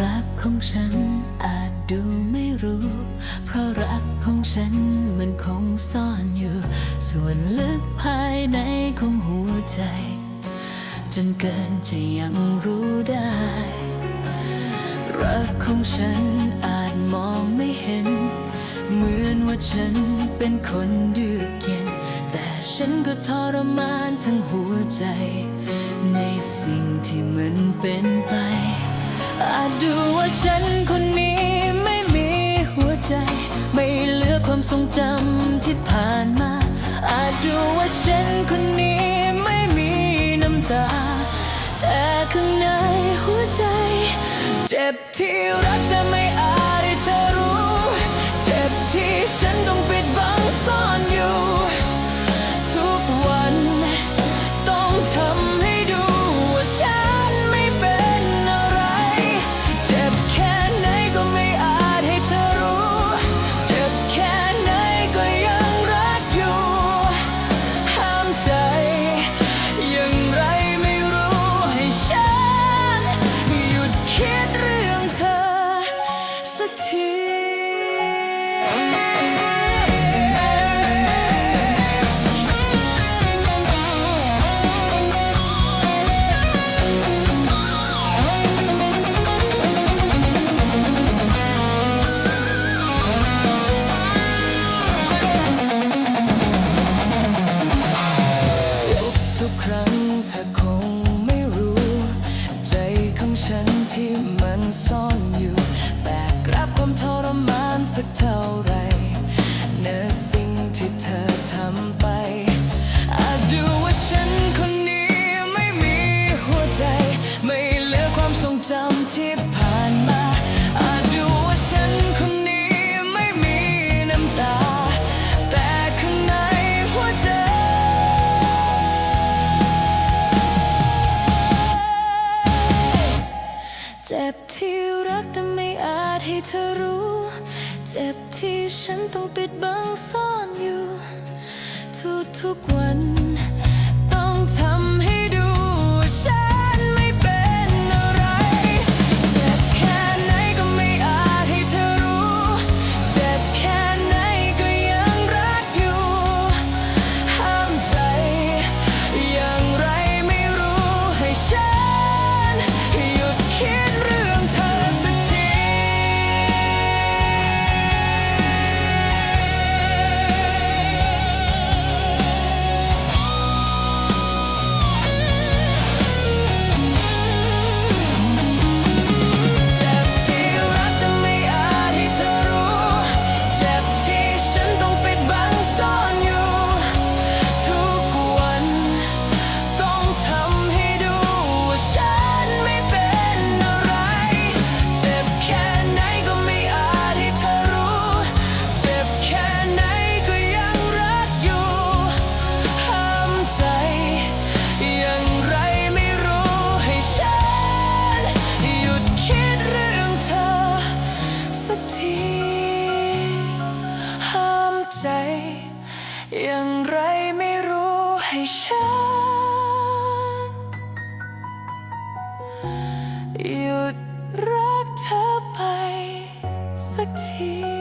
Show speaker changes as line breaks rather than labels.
รักของฉันอาจดูไม่รู้ เพราะรักของฉันมันคงซ่อนอยู่ ส่วนลึกภายในของหัวใจ จนเกินจะยังรู้ได้ รักของฉันอาจมองไม่เห็น เหมือนว่าฉันเป็นคนดื้อเกเย็นแต่ฉันก็ทรมานทั้งหัวใจ ในสิ่งที่มันเป็นไป จดูว่าฉันคนนี้ไม่มีหัวใจ ไม่เหลือความทรงจำที่ผ่านมา อาจดูว่าฉันคนนี้ไม่มีน้ำตา แต่ข้างในหัวใจ เจ็บที่รักแต่ ที่มันซ่อนอยู่ แบกรับความทรมานสักเท่าไรเนื้อสิ จ็บที่รักแต่ไม่อาจให้เธอรู้ เจ็บที่ฉันต้องปิดบังซ่อนอยู่ ทุกทุกๆวัน หยุดรักเธอไปสักที